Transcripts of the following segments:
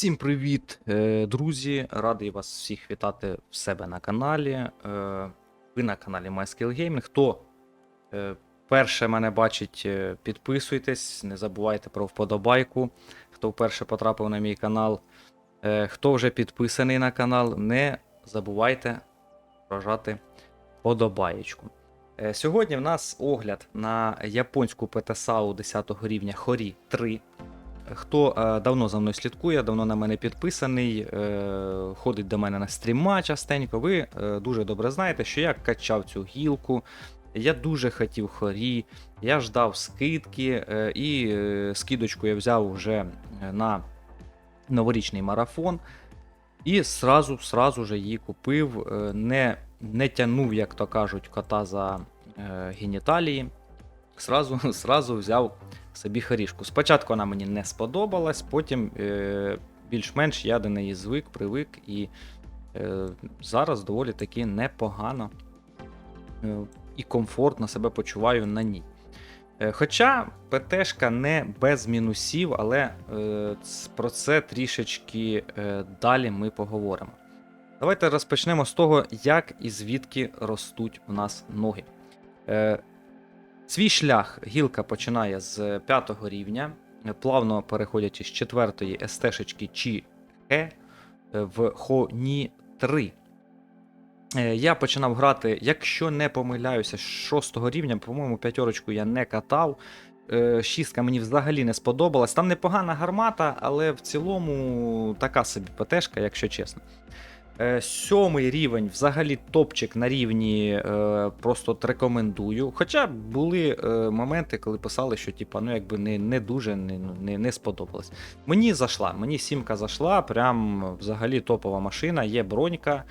Всім привіт, е, друзі! Радий вас всіх вітати в себе на каналі. Е, Ви на каналі MySkillGaming. Хто е, перше мене бачить, підписуйтесь, не забувайте про вподобайку. Хто вперше потрапив на мій канал. Хто вже підписаний на канал, не забувайте прожати вподобаєчку. Сьогодні в нас огляд на японську ПТСАУ 10 рівня Хорі 3. Хто е, давно за мною слідкує, давно на мене підписаний, е, ходить до мене на стріма частенько, ви е, дуже добре знаєте, що я качав цю гілку. Я дуже хотів хорі, я ждав скидки, і скидочку я взяв вже на новорічний марафон. І сразу, сразу же її купив, не, не тянув, як то кажуть, кота за геніталії. Сразу, сразу взяв собі хорішку. Спочатку вона мені не сподобалась, потім е, більш-менш я до неї звик, привик і е, зараз доволі таки непогано е, і комфортно себе почуваю на ній. Е, Хоча ПТшка не без мінусів, але е, про це трішечки е, далі ми поговоримо. Давайте розпочнемо з того, як і звідки ростуть у нас ноги. Е, Свій шлях гілка починає з 5 рівня, плавно переходячи з 4 естешечки чи Хе в Хоні 3. Е, Я починав грати, якщо не помиляюся, з 6 рівня, по-моєму, п'ятерочку я не катав. Е, Шістка мені взагалі не сподобалась. Там непогана гармата, але в цілому така собі ПТшка, якщо чесно. Е, Сьомий рівень, взагалі топчик на рівні е, просто от рекомендую. Хоча були е, моменти, коли писали, що типа, ну якби не, не дуже не, ну, не, не сподобалось. Мені зайшла, мені сімка зайшла, прям взагалі топова машина, є бронька,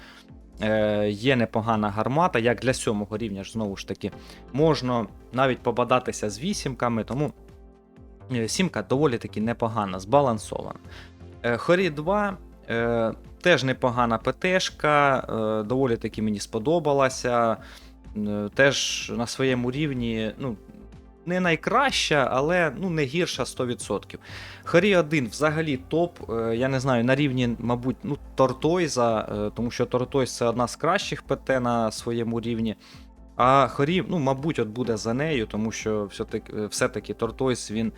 є непогана гармата, як для сьомого рівня ж знову ж таки, можна навіть побадатися з вісімками, тому сімка доволі таки непогана, збалансована. Хорі 2. Теж непогана ПТшка, е, доволі таки мені сподобалася. Е, Теж на своєму рівні, ну, не найкраща, але ну, не гірша 100%. Хорі 1 взагалі топ. е, Я не знаю, на рівні, мабуть, ну, Тортойза, тому що Тортойз це одна з кращих ПТ на своєму рівні. А Хорі, ну, мабуть, от буде за нею, тому що все-таки, е, все-таки Тортойз він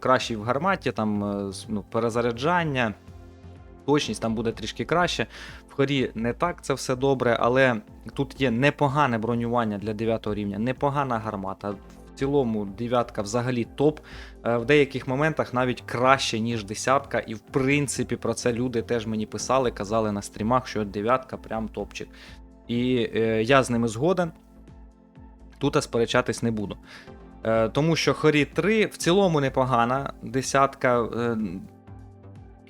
кращий в гарматі, там ну, перезаряджання точність там буде трішки краще. В хорі не так це все добре, але тут є непогане бронювання для 9 рівня, непогана гармата. В цілому дев'ятка взагалі топ. Е, В деяких моментах навіть краще, ніж десятка. І в принципі про це люди теж мені писали, казали на стрімах, що дев'ятка прям топчик. І е, я з ними згоден. Тут сперечатись не буду. Е, тому що Хорі 3 в цілому непогана. Десятка е,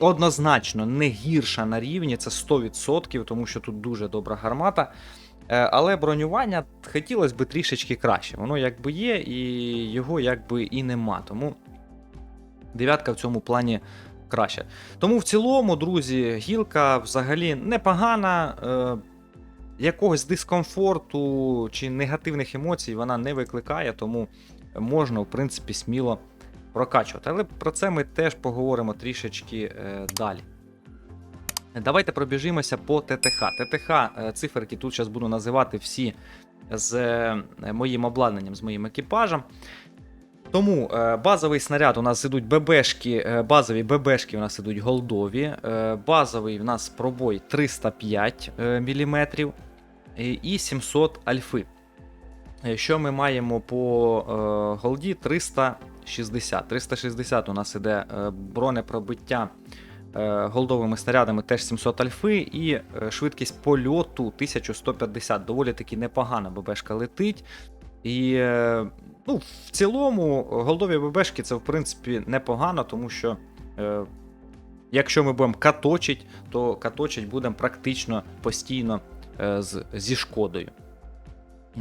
однозначно не гірша на рівні, це 100%, тому що тут дуже добра гармата. Е, Але бронювання хотілося б трішечки краще. Воно якби є, і його якби і нема. Тому дев'ятка в цьому плані краще. Тому в цілому, друзі, гілка взагалі непогана. Е, Якогось дискомфорту чи негативних емоцій вона не викликає, тому можна, в принципі, сміло прокачувати. Але про це ми теж поговоримо трішечки е, далі. Давайте пробіжимося по ТТХ. ТТХ е, циферки тут зараз буду називати всі з е, моїм обладнанням, з моїм екіпажем. Тому базовий снаряд у нас ідуть ББшки, базові ББшки у нас ідуть голдові. Базовий в нас пробой 305 мм і 700 альфи. Що ми маємо по голді 360. 360 у нас іде е, бронепробиття е, голдовими снарядами теж 700 альфи, і е, швидкість польоту 1150. Доволі таки непогана ББшка летить. І ну, в цілому голдові ББшки це в принципі непогано, тому що. Якщо ми будемо каточить, то каточить будемо практично постійно з, зі шкодою.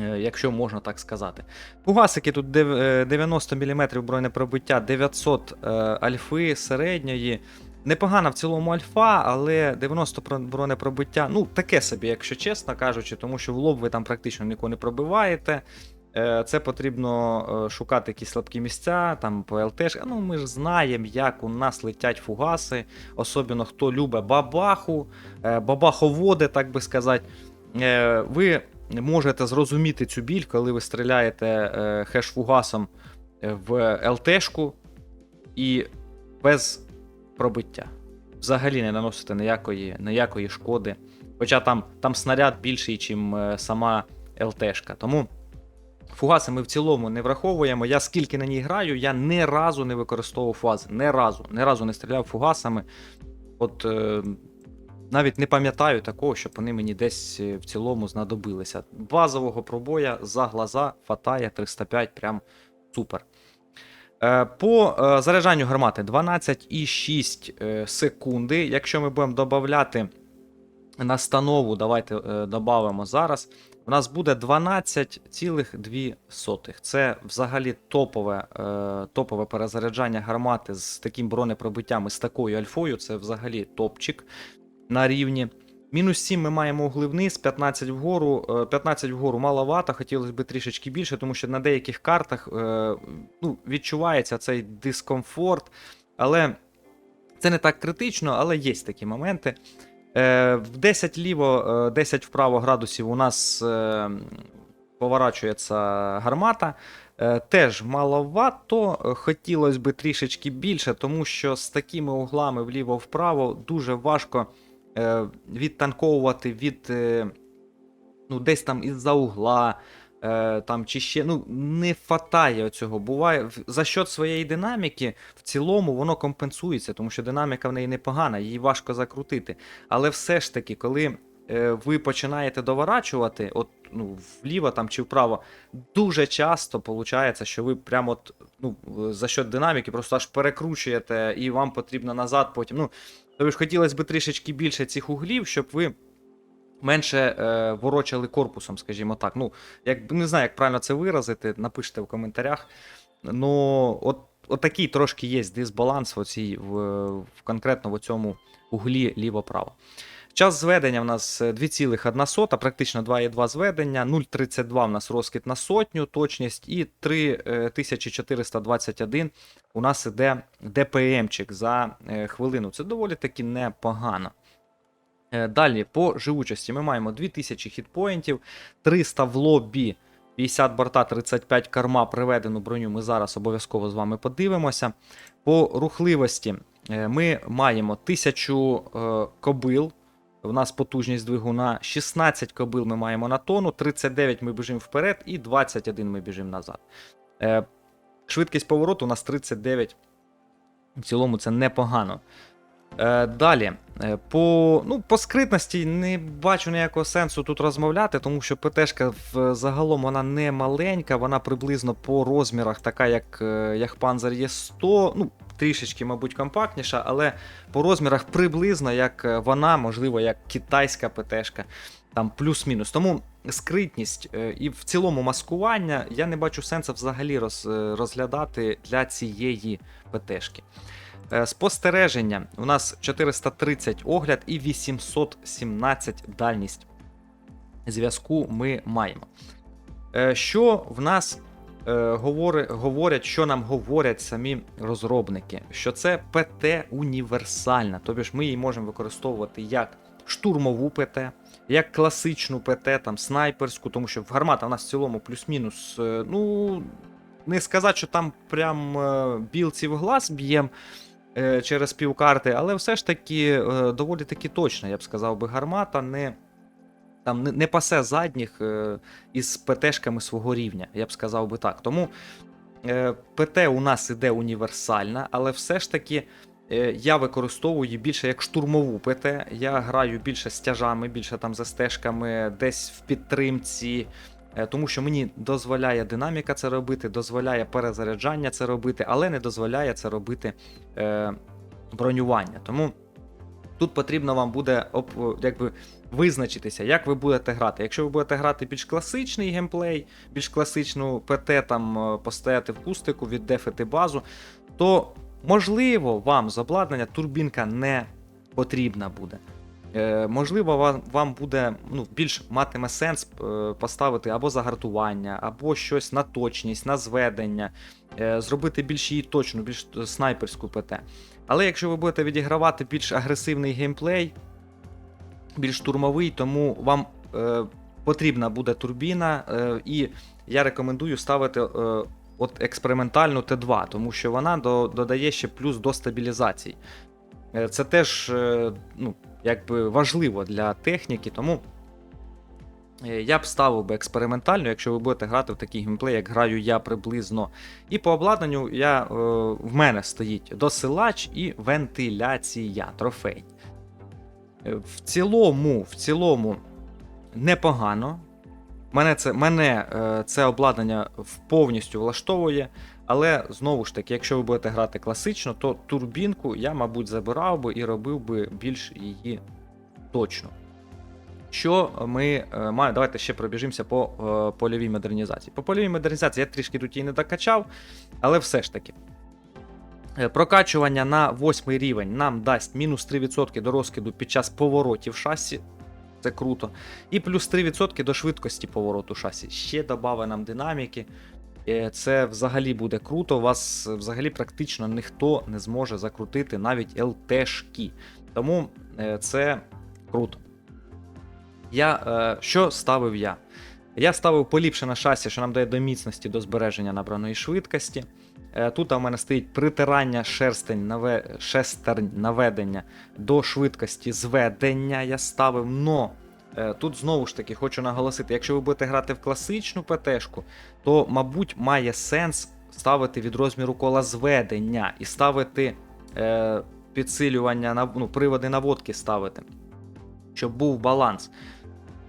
Е, Якщо можна так сказати. Фугасики тут е, 90 мм бронепробиття, 900 е, альфи середньої. Непогана в цілому альфа, але 90 про- бронепробиття, ну таке собі, якщо чесно кажучи, тому що в лоб ви там практично нікого не пробиваєте. Е, Це потрібно е, шукати якісь слабкі місця, там по ЛТш. Ну, ми ж знаємо, як у нас летять фугаси, особливо хто любить бабаху, е, бабаховоди, так би сказати. Е, Ви можете зрозуміти цю біль, коли ви стріляєте е, хеш-фугасом в ЛТшку і без пробиття. Взагалі не наносите ніякої, ніякої шкоди. Хоча там, там снаряд більший, ніж сама ЛТшка. Тому фугаси ми в цілому не враховуємо. Я скільки на ній граю, я ні разу не використовував фугаси. Ні разу. Ні разу не стріляв фугасами. От е, навіть не пам'ятаю такого, щоб вони мені десь е, в цілому знадобилися. Базового пробоя за глаза фатає 305, прям супер. Е, По е, заряджанню гармати 12,6 е, секунди. Якщо ми будемо додати настанову, давайте додамо зараз. У нас буде 12,2. Це взагалі топове, топове перезаряджання гармати з таким бронепробиттям і з такою альфою. Це взагалі топчик на рівні. Мінус 7 ми маємо угли вниз, 15 вгору. Е, 15 вгору маловато, хотілося б трішечки більше, тому що на деяких картах е, ну, відчувається цей дискомфорт. Але це не так критично, але є такі моменти. Е, В 10 ліво, е, 10 вправо градусів у нас е, поворачується гармата. Е, Теж маловато, е, хотілося б трішечки більше, тому що з такими углами вліво-вправо дуже важко е, відтанковувати від е, ну, десь там із-за угла. е, Там, чи ще, ну, не фатає цього. Буває за счет своєї динаміки, в цілому воно компенсується, тому що динаміка в неї непогана, її важко закрутити. Але все ж таки, коли е, ви починаєте доворачувати, от ну, вліво там чи вправо, дуже часто виходить, що ви прямо от, ну, за счет динаміки просто аж перекручуєте, і вам потрібно назад потім. Ну, тобто ж хотілося б трішечки більше цих углів, щоб ви. Менше е, ворочали корпусом, скажімо так. Ну, як не знаю, як правильно це виразити, напишіть в коментарях. Ну, от, от такий трошки є дисбаланс в, оцій, в, в конкретно в цьому углі ліво-право. Час зведення в нас е, 2,1, практично 2,2 зведення, 0,32 в нас розкид на сотню, точність, і е, 3421 у нас іде ДПМчик за е, хвилину. Це доволі таки непогано. Е, Далі по живучості ми маємо 2000 хітпоінтів, 300 в лобі, 50 борта, 35 карма, приведену броню. Ми зараз обов'язково з вами подивимося. По рухливості е, ми маємо 1000 е, кобил. У нас потужність двигуна 16 кобил ми маємо на тону, 39 ми біжимо вперед і 21 ми біжимо назад. Е, Швидкість повороту у нас 39. В цілому це непогано. Е, далі, е, по, ну, по скритності не бачу ніякого сенсу тут розмовляти, тому що ПТшка загалом вона не маленька, вона приблизно по розмірах, така як, е, Panzer є 100, ну, трішечки, мабуть, компактніша, але по розмірах приблизно як вона, можливо, як китайська ПТшка, там плюс-мінус. Тому скритність і в цілому маскування я не бачу сенсу взагалі роз, розглядати для цієї ПТшки. Е, Спостереження. У нас 430 огляд і 817 дальність зв'язку ми маємо. Е, Що в нас е, говорять, що нам говорять самі розробники? Що це ПТ універсальна, тобто ж ми її можемо використовувати як штурмову ПТ, як класичну ПТ, там снайперську, тому що гармата у нас в цілому плюс-мінус. Ну, не сказати, що там прям білці в глаз б'єм е, через півкарти, але все ж таки е, доволі таки точно, я б сказав би, гармата не. Там не, пасе задніх е, із ПТшками свого рівня, я б сказав би так. Тому е, ПТ у нас іде універсальна, але все ж таки е, я використовую більше як штурмову ПТ. Я граю більше з тяжами, більше там за стежками, десь в підтримці. Е, Тому що мені дозволяє динаміка це робити, дозволяє перезаряджання це робити, але не дозволяє це робити е, бронювання. Тому тут потрібно вам буде якби, визначитися, як ви будете грати. Якщо ви будете грати більш класичний геймплей, більш класичну ПТ, там е, постояти в кустику, віддефити базу, то можливо вам з обладнання турбінка не потрібна буде. Е, можливо, вам, вам буде ну, більш матиме сенс е, поставити або загартування, або щось на точність, на зведення, е, зробити більш її точну, більш снайперську ПТ. Але якщо ви будете відігравати більш агресивний геймплей, більш штурмовий, тому вам е, потрібна буде турбіна, е, і я рекомендую ставити. Е, От експериментальну Т2, тому що вона до, додає ще плюс до стабілізації. Е, Це теж е, ну, якби важливо для техніки, тому е, я б ставив би експериментально, якщо ви будете грати в такий геймплей, як граю я приблизно. І по обладнанню я, в мене стоїть досилач і вентиляція трофей. В цілому, в цілому непогано. Мене це, мене це обладнання повністю влаштовує. Але знову ж таки, якщо ви будете грати класично, то турбінку я, мабуть, забирав би і робив би більш її точно. Що ми е, маємо? Давайте ще пробіжимося по е, польовій модернізації. По польовій модернізації я трішки тут її не докачав, але все ж таки. Е, Прокачування на 8 рівень нам дасть мінус 3% до розкиду під час поворотів шасі. Це круто. І плюс 3% до швидкості повороту шасі. Ще додаває нам динаміки. Е, Це взагалі буде круто. Вас е, взагалі практично ніхто не зможе закрутити навіть ЛТшки. Тому е, це круто. Я, що ставив я? Я ставив поліпшене шасі, що нам дає до міцності до збереження набраної швидкості. Тут у мене стоїть притирання шерстень наве... шестернь наведення до швидкості зведення. Я ставив. Но тут знову ж таки хочу наголосити: якщо ви будете грати в класичну ПТшку, то, мабуть, має сенс ставити від розміру кола зведення і ставити е, підсилювання ну, приводи наводки ставити, щоб був баланс.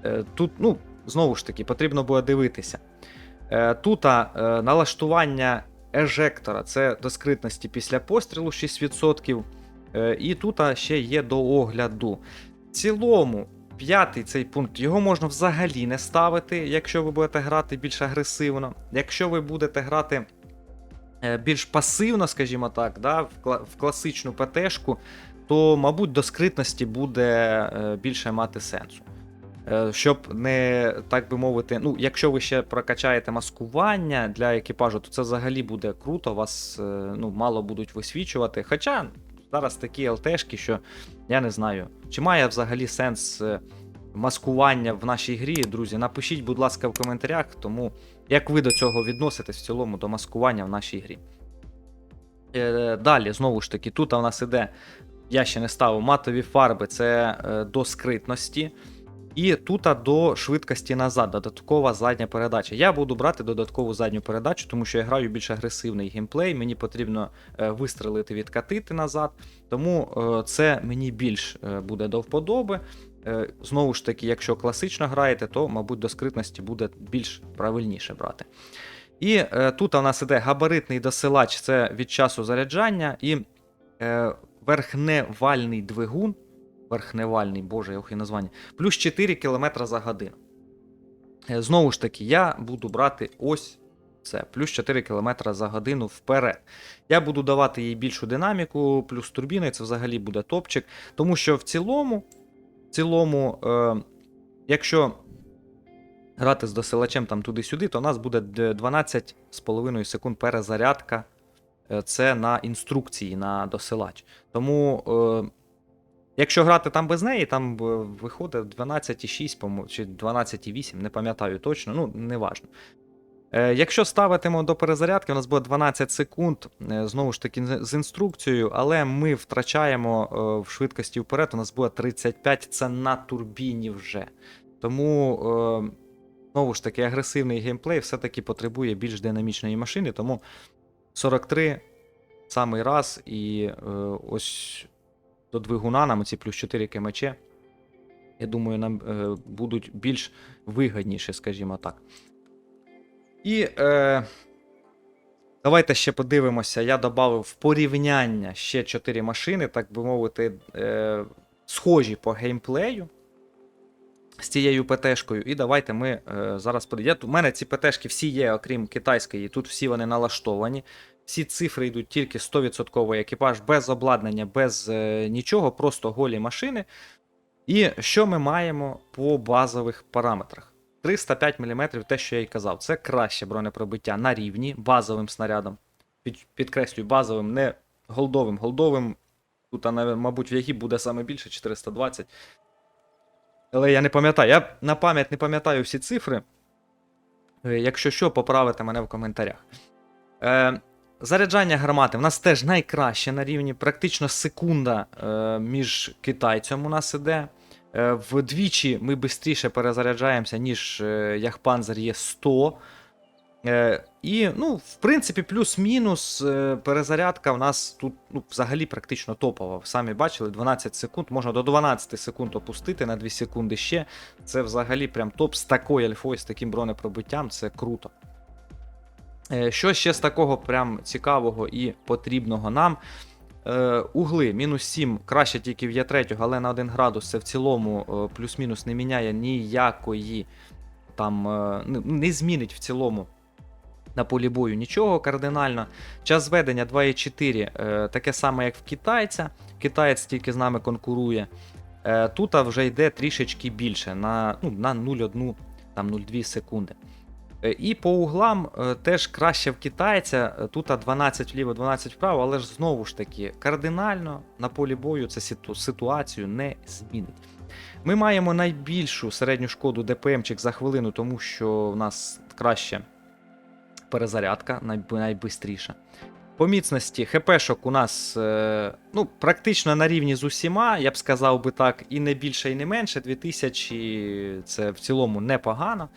Е, тут, ну, знову ж таки, потрібно буде дивитися. Е, тут е, налаштування ежектора це до скритності після пострілу 6%. Е, і тут ще є до огляду. В цілому, п'ятий цей пункт його можна взагалі не ставити, якщо ви будете грати більш агресивно. Якщо ви будете грати е, більш пасивно, скажімо так, да, в, кла- в класичну ПТшку, то, мабуть, до скритності буде е, більше мати сенсу. Е, Щоб не так би мовити, ну, якщо ви ще прокачаєте маскування для екіпажу, то це взагалі буде круто, вас ну, мало будуть висвічувати. Хоча зараз такі ЛТшки, що я не знаю, чи має взагалі сенс е, маскування в нашій грі, друзі. Напишіть, будь ласка, в коментарях, тому як ви до цього відноситесь в цілому до маскування в нашій грі. Е, Далі, знову ж таки, тут у нас іде, я ще не ставив матові фарби, це е, до скритності. І тут до швидкості назад, додаткова задня передача. Я буду брати додаткову задню передачу, тому що я граю більш агресивний геймплей. Мені потрібно е, вистрелити, відкатити назад. Тому е, це мені більш е, буде до вподоби. Знову ж таки, якщо класично граєте, то, мабуть, до скритності буде більш правильніше брати. І тут у нас іде габаритний досилач, це від часу заряджання, і верхневальний двигун. Верхневальний, боже, яке названня. Плюс 4 км за годину. Е, Знову ж таки, я буду брати ось це. Плюс 4 км за годину вперед. Я буду давати їй більшу динаміку, плюс турбіни, і це взагалі буде топчик. Тому що в цілому, в цілому, е, якщо грати з досилачем там туди-сюди, то у нас буде 12,5 секунд перезарядка. Е, Це на інструкції на досилач. Тому. Е, Якщо грати там без неї, там е, виходить 12,6 по-мо- чи 12,8, не пам'ятаю точно, ну не важно. Е, якщо ставитимо до перезарядки, у нас буде 12 секунд, е, знову ж таки, з інструкцією, але ми втрачаємо в швидкості вперед, у нас буде 35, це на турбіні вже. Тому, знову ж таки, агресивний геймплей все-таки потребує більш динамічної машини, тому 43 самий раз, і ось до двигуна нам ці плюс 4 кмч, я думаю, нам е, будуть більш вигідніше, скажімо так. І е, давайте ще подивимося. Я додав в порівняння ще 4 машини, так би мовити, е, схожі по геймплею з цією ПТшкою. І давайте ми е, зараз подивимося. У мене ці ПТшки всі є, окрім китайської, тут всі вони налаштовані. Всі цифри йдуть тільки 100% екіпаж, без обладнання, без е, нічого, просто голі машини. І що ми маємо по базових параметрах? 305 мм, те, що я й казав, це краще бронепробиття на рівні базовим снарядом. Під, підкреслюю, базовим, не голдовим. Голдовим тут, мабуть, в які буде саме більше 420. Але я не пам'ятаю. Я на пам'ять не пам'ятаю всі цифри. Е, Якщо що, поправите мене в коментарях. Е, заряджання гармати в нас теж найкраще на рівні, практично секунда е, між китайцем у нас іде. Е, вдвічі ми швидше перезаряджаємося, ніж е, Яхпанзер є 100. Е, і, ну, в принципі, плюс-мінус е, перезарядка в нас тут ну, взагалі практично топова. Самі бачили, 12 секунд, можна до 12 секунд опустити на 2 секунди ще. Це взагалі прям топ з такою альфою, з таким бронепробиттям, це круто. Е, Що ще з такого прям цікавого і потрібного нам? Е, угли мінус 7 краще тільки в Є3, але на 1 градус це в цілому е, плюс-мінус не міняє ніякої там не- змінить в цілому на полі бою нічого кардинально. Час зведення 2,4 е, таке саме, як в китайця. Китаєць тільки з нами конкурує. Тут вже йде трішечки більше на, ну, на 0,1 там 0,2 секунди. Е, І по углам е, теж краще в китайця. Е, Тут 12 вліво, 12 вправо, але ж знову ж таки, кардинально на полі бою це ситуацію не змінить. Ми маємо найбільшу середню шкоду ДПМчик за хвилину, тому що в нас краще перезарядка, найбистріша. По міцності ХПшок у нас ну, практично на рівні з усіма, я б сказав би так, і не більше, і не менше. 2000 це в цілому непогано.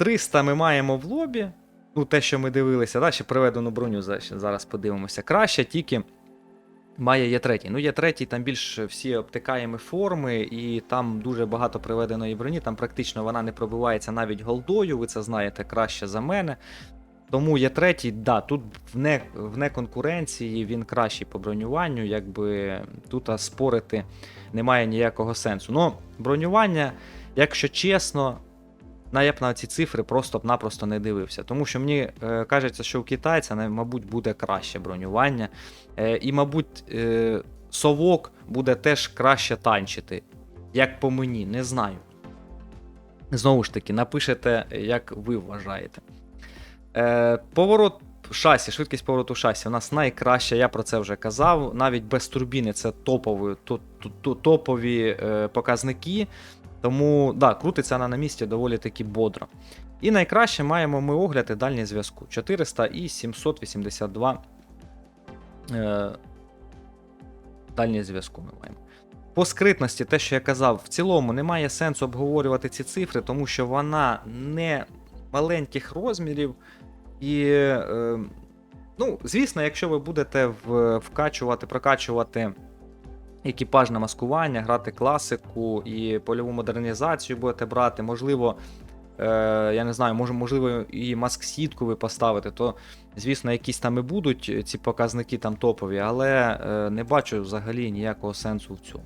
Е, 300 ми маємо в лобі. Ну, те, що ми дивилися, да, ще приведену броню зараз подивимося. Краще, тільки має є третій. Ну, є третій, там більш всі обтикаємо форми, і там дуже багато приведеної броні. Там практично вона не пробивається навіть голдою, ви це знаєте краще за мене. Тому є третій, да, тут в не, в неконкуренції він кращий по бронюванню, якби тут спорити немає ніякого сенсу. Ну, бронювання, якщо чесно, на я б на ці цифри просто б напросто не дивився. Тому що мені е, кажеться, що у китайця, мабуть, буде краще бронювання. Е, і, мабуть, е, совок буде теж краще танчити. Як по мені, не знаю. Знову ж таки, напишете, як ви вважаєте. Е, поворот шасі, швидкість повороту шасі у нас найкраща, я про це вже казав. Навіть без турбіни це топові, то- то- то- топові е, показники. Тому да, крутиться вона на місці доволі таки бодро. І найкраще маємо ми огляди дальній зв'язку 400 і 782 е, дальній зв'язку ми маємо. По скритності, те, що я казав, в цілому немає сенсу обговорювати ці цифри, тому що вона не маленьких розмірів. І, е, ну, звісно, якщо ви будете вкачувати, прокачувати екіпажне маскування, грати класику і польову модернізацію будете брати, можливо, е, я не знаю, може, можливо, і маск-сітку ви поставите, то, звісно, якісь там і будуть ці показники там топові, але е, не бачу взагалі ніякого сенсу в цьому.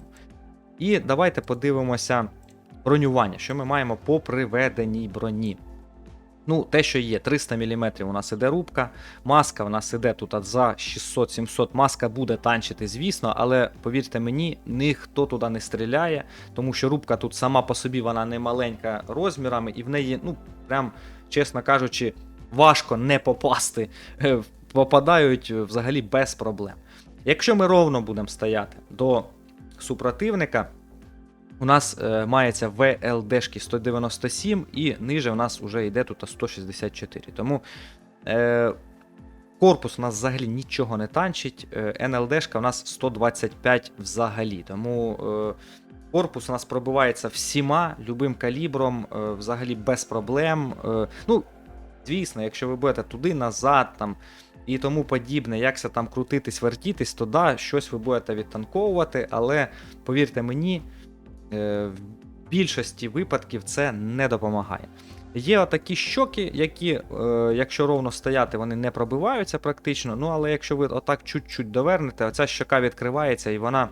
І давайте подивимося бронювання, що ми маємо по приведеній броні. Ну, те, що є, 300 мм у нас іде рубка, маска в нас іде тут за 600-700. Маска буде танчити, звісно, але повірте мені, ніхто туди не стріляє, тому що рубка тут сама по собі вона не маленька розмірами, і в неї, ну, прям, чесно кажучи, важко не попасти. Е, Попадають е, взагалі без проблем. Якщо ми ровно будемо стояти до супротивника, у нас е, мається VLD 197 і ниже у нас вже йде тут 164. Тому е, корпус у нас взагалі нічого не танчить. Е, NLD у нас 125 взагалі. Тому е, корпус у нас пробивається всіма, любим калібром, е, взагалі без проблем. Е, ну, звісно, якщо ви будете туди, назад там. І тому подібне, якся там крутитись, вертітись, то да, щось ви будете відтанковувати, але повірте мені, в більшості випадків це не допомагає. Є отакі щоки, які, е, якщо ровно стояти, вони не пробиваються практично. Ну, але якщо ви отак чуть-чуть довернете, оця щока відкривається і вона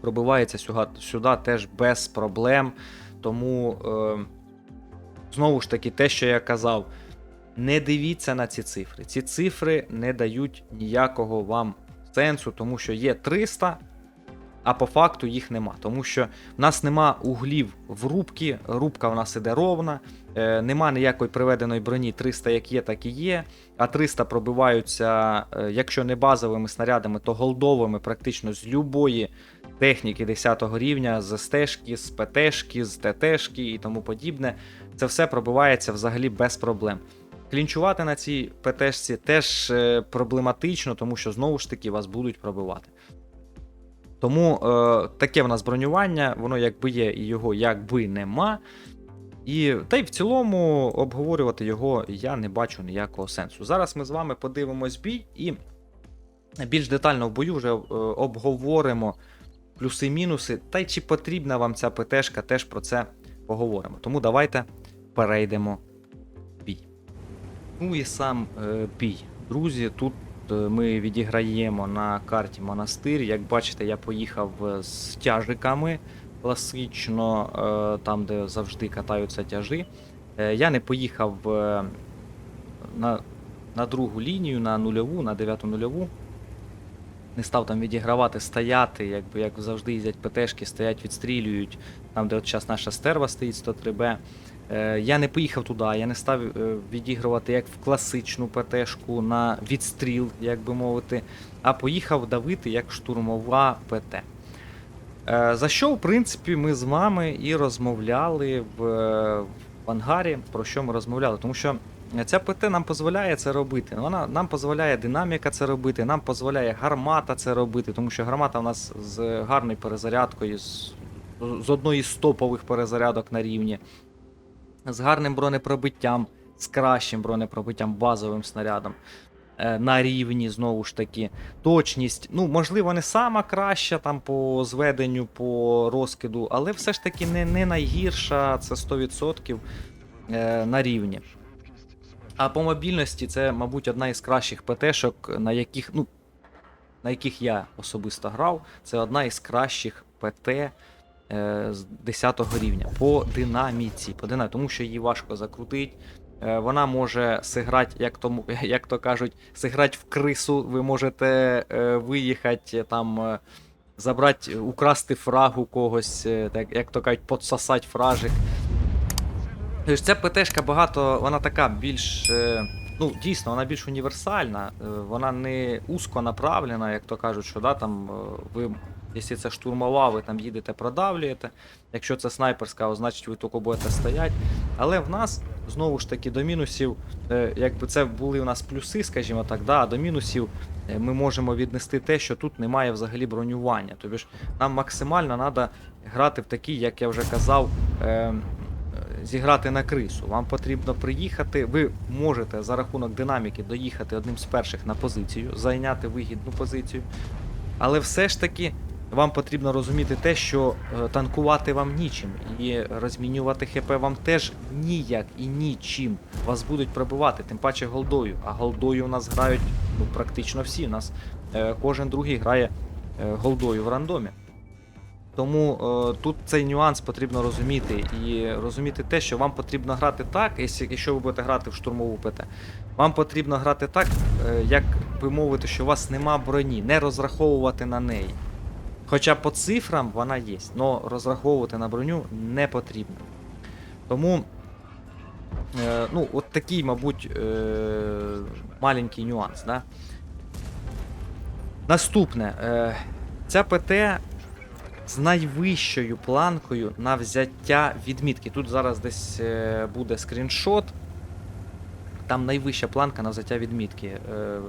пробивається сюди, сюди теж без проблем. Тому, е, знову ж таки, те, що я казав, не дивіться на ці цифри. Ці цифри не дають ніякого вам сенсу, тому що є 300, а по факту їх нема. Тому що в нас нема углів в рубки, рубка в нас іде ровна, е, нема ніякої приведеної броні 300 як є, так і є. А 300 пробиваються, е, якщо не базовими снарядами, то голдовими практично з любої техніки 10 рівня, з СТшки, з ПТшки, з ТТшки і тому подібне. Це все пробивається взагалі без проблем. Клінчувати на цій ПТшці теж е, проблематично, тому що знову ж таки вас будуть пробивати. Тому е, таке в нас бронювання, воно якби є і його якби нема. І та й в цілому обговорювати його я не бачу ніякого сенсу. Зараз ми з вами подивимось бій і більш детально в бою вже е, обговоримо плюси-мінуси. Та й чи потрібна вам ця ПТшка, теж про це поговоримо. Тому давайте перейдемо в бій. Ну і сам е, бій. Друзі, тут ми відіграємо на карті монастир. Як бачите, я поїхав е, з тяжиками класично, е, там, де завжди катаються тяжі. Е, я не поїхав е, на, на другу лінію, на нульову, на дев'яту нульову. Не став там відігравати, стояти, якби як завжди їздять ПТшки, стоять, відстрілюють. Там, де от зараз наша стерва стоїть 103Б. Е, я не поїхав туди, я не став е, відігрувати як в класичну ПТшку на відстріл, як би мовити, а поїхав давити як штурмова ПТ. Е, За що, в принципі, ми з вами і розмовляли в, в ангарі, про що ми розмовляли. Тому що ця ПТ нам дозволяє це робити. Вона нам дозволяє динаміка це робити, нам дозволяє гармата це робити, тому що гармата у нас з гарною перезарядкою, з, з одної з топових перезарядок на рівні, з гарним бронепробиттям, з кращим бронепробиттям, базовим снарядом. е, На рівні, знову ж таки, точність, ну, можливо, не сама краща там по зведенню, по розкиду, але все ж таки не, не найгірша, це 100% е, на рівні. А по мобільності це, мабуть, одна із кращих ПТшок, на яких, ну, на яких я особисто грав. Це одна із кращих ПТ е, з 10 рівня по динаміці. По динаміці, тому що її важко закрутити. Е, Вона може сиграти, як то, як то кажуть, сиграти в крису. Ви можете е, виїхати там. е, Забрати, украсти фраг у когось, е, так, як то кажуть, подсосати фражик. Тобто ця ПТшка багато, вона така більш. е, Ну, дійсно, вона більш універсальна, е, вона не узко направлена, як то кажуть, що да, там е, ви, якщо це штурмова, ви там їдете, продавлюєте. Якщо це снайперська, значить ви тільки будете стояти. Але в нас знову ж таки до мінусів, якби це були у нас плюси, скажімо так, да, а до мінусів ми можемо віднести те, що тут немає взагалі бронювання. Тобто ж нам максимально треба грати в такий, як я вже казав. Зіграти на крису. Вам потрібно приїхати. Ви можете за рахунок динаміки доїхати одним з перших на позицію, зайняти вигідну позицію. Але все ж таки вам потрібно розуміти те, що е, танкувати вам нічим, і розмінювати ХП вам теж ніяк і нічим. Вас будуть пробивати, тим паче голдою. А голдою у нас грають ну, практично всі. У нас е, кожен другий грає е, голдою в рандомі. Тому е, тут цей нюанс потрібно розуміти і розуміти те, що вам потрібно грати так, якщо, ви будете грати в штурмову ПТ, вам потрібно грати так, е, як би мовити, що у вас нема броні, не розраховувати на неї. Хоча по цифрам вона є, але розраховувати на броню не потрібно. Тому, е, ну, от такий, мабуть, е, маленький нюанс. Да? Наступне. Е, ця ПТ з найвищою планкою на взяття відмітки. Тут зараз десь е, буде скріншот. Там найвища планка на взяття відмітки. Е,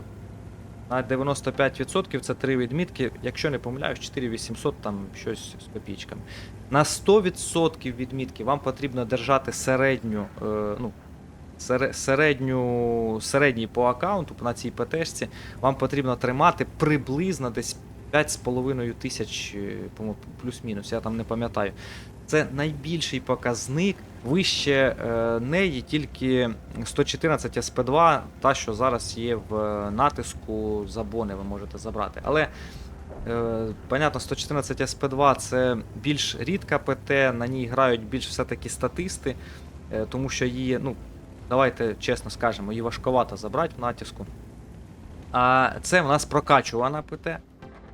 на 95% це 3 відмітки. Якщо не помиляюсь, 4800 там щось з копійками. На 100% відмітки вам потрібно держати середню, е, ну, середню, середній по аккаунту на цій ПТшці. Вам потрібно тримати приблизно десь 5,5 тисяч, е, плюс-мінус, я там не пам'ятаю. Це найбільший показник. Вище е, неї тільки 114 SP2, та, що зараз є в е, натиску забони, ви можете забрати. Але, е, понятно, 114 SP2 це більш рідка ПТ, на ній грають більш все-таки статисти, е, тому що її, ну, давайте чесно скажемо, її важковато забрати в натиску. А це в нас прокачувана ПТ.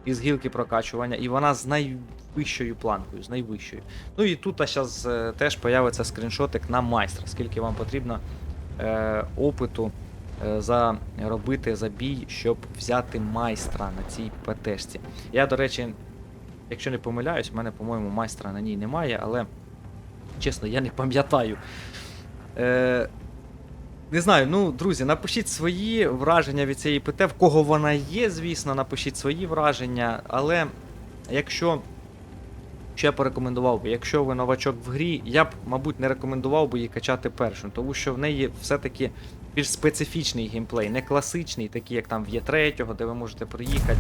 Із гілки прокачування, і вона з найвищою планкою, з найвищою. Ну і тут зараз теж появиться скріншотик на майстра, скільки вам потрібно е, опиту е, заробити за бій, щоб взяти майстра на цій ПТшці. Я, до речі, якщо не помиляюсь, в мене, по-моєму, майстра на ній немає, але чесно, я не пам'ятаю. Е, не знаю, ну, друзі, напишіть свої враження від цієї ПТ, в кого вона є, звісно, напишіть свої враження, але якщо. Що я порекомендував би, якщо ви новачок в грі, я б, мабуть, не рекомендував би її качати першим, тому що в неї все-таки більш специфічний геймплей, не класичний, такий як там в Є3, де ви можете приїхати,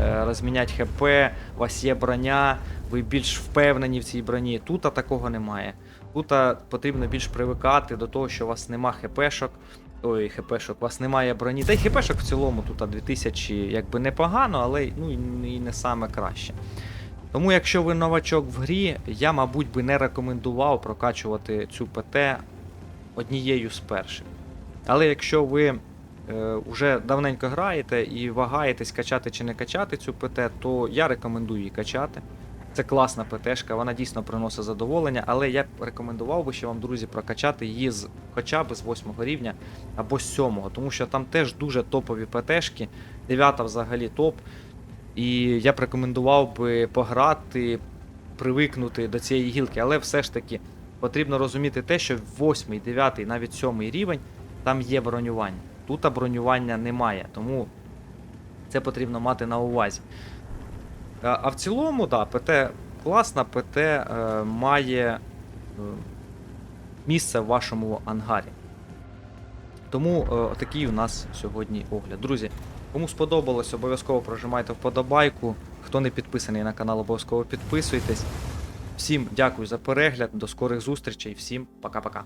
е, розміняти ХП, у вас є броня, ви більш впевнені в цій броні. Тут такого немає. Тут потрібно більш привикати до того, що у вас нема хпшок. Ой, хпшок, у вас немає броні. Та й хпшок в цілому тут 2000 якби непогано, але ну, і не- саме краще. Тому, якщо ви новачок в грі, я, мабуть, би не рекомендував прокачувати цю ПТ однією з перших. Але якщо ви е, вже давненько граєте і вагаєтесь качати чи не качати цю ПТ, то я рекомендую її качати. Це класна ПТшка, вона дійсно приносить задоволення, але я б рекомендував би ще вам, друзі, прокачати її з хоча б з 8 рівня або з 7, тому що там теж дуже топові ПТшки, 9 взагалі топ. І я б рекомендував би пограти, привикнути до цієї гілки, але все ж таки потрібно розуміти те, що 8, 9, навіть 7 рівень там є бронювання. Тут бронювання немає, тому це потрібно мати на увазі. А, в цілому, да, ПТ класна, ПТ е, має е, місце в вашому ангарі. Тому е, такий у нас сьогодні огляд. Друзі, кому сподобалось, обов'язково прожимайте вподобайку. Хто не підписаний на канал, обов'язково підписуйтесь. Всім дякую за перегляд, до скорих зустрічей, всім пока-пока.